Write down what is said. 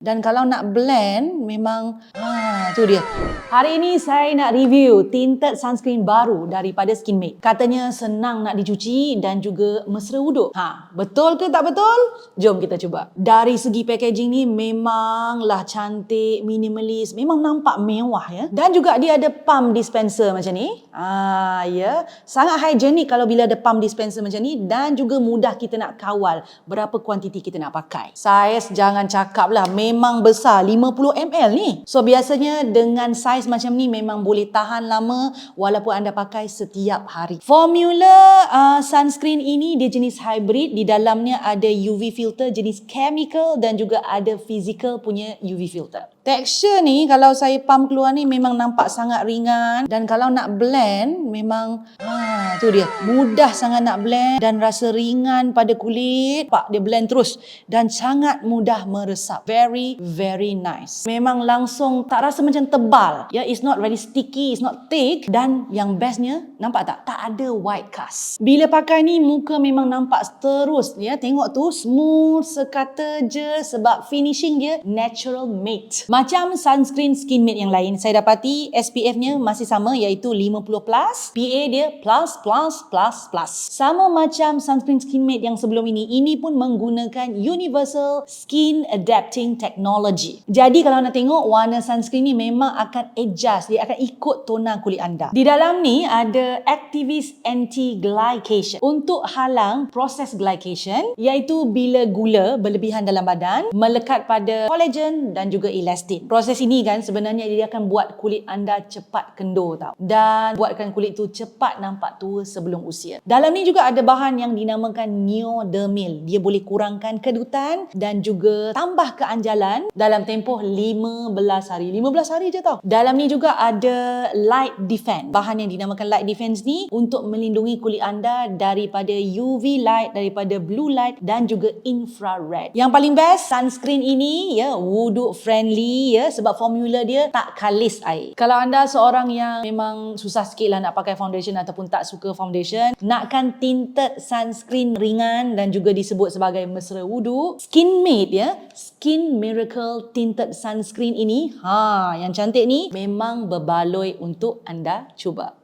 Dan kalau nak blend memang ha tu dia. Hari ini saya nak review tinted sunscreen baru daripada Skinmade. Katanya senang nak dicuci dan juga mesra wuduk. Ha, betul ke tak betul? Jom kita cuba. Dari segi packaging ni memanglah cantik, minimalis, memang nampak mewah ya. Dan juga dia ada pump dispenser macam ni. Ah ya, sangat hygienic kalau bila ada pump dispenser macam ni dan juga mudah kita nak kawal berapa kuantiti kita nak pakai. Saiz jangan cakap lah, memang besar 50 ml ni. So biasanya dengan saiz macam ni memang boleh tahan lama walaupun anda pakai setiap hari. Formula uh, sunscreen ini dia jenis hybrid, di dalamnya ada UV filter jenis chemical dan juga ada physical punya UV filter. Tekstur ni kalau saya pump keluar ni memang nampak sangat ringan dan kalau nak blend memang ha tu dia. Mudah sangat nak blend dan rasa ringan pada kulit. Pak dia blend terus dan sangat mudah meresap. Very very nice. Memang langsung tak rasa macam tebal. Ya it's not very sticky it's not thick. Dan yang bestnya nampak tak? Tak ada white cast. Bila pakai ni muka memang nampak terus. Ya tengok tu smooth sekata je sebab finishing dia natural made macam sunscreen Skinmade yang lain, saya dapati SPF-nya masih sama iaitu 50+, PA dia plus plus plus plus. Sama macam sunscreen Skinmade yang sebelum ini, ini pun menggunakan Universal Skin Adapting Technology. Jadi kalau nak tengok warna sunscreen ni memang akan adjust, dia akan ikut tona kulit anda. Di dalam ni ada Activist Anti-Glycation untuk halang proses glycation iaitu bila gula berlebihan dalam badan melekat pada collagen dan juga elastin. Proses ini kan sebenarnya dia akan buat kulit anda cepat kendur tau. Dan buatkan kulit tu cepat nampak tua sebelum usia. Dalam ni juga ada bahan yang dinamakan neodermil. Dia boleh kurangkan kedutan dan juga tambah keanjalan dalam tempoh 15 hari. 15 hari je tau. Dalam ni juga ada light defense. Bahan yang dinamakan light defense ni untuk melindungi kulit anda daripada UV light, daripada blue light dan juga infrared. Yang paling best sunscreen ini ya wuduk friendly ya sebab formula dia tak kalis air. Kalau anda seorang yang memang susah sikit lah nak pakai foundation ataupun tak suka foundation, nakkan tinted sunscreen ringan dan juga disebut sebagai mesra wuduk, Skin Made ya, Skin Miracle Tinted Sunscreen ini, ha yang cantik ni memang berbaloi untuk anda cuba.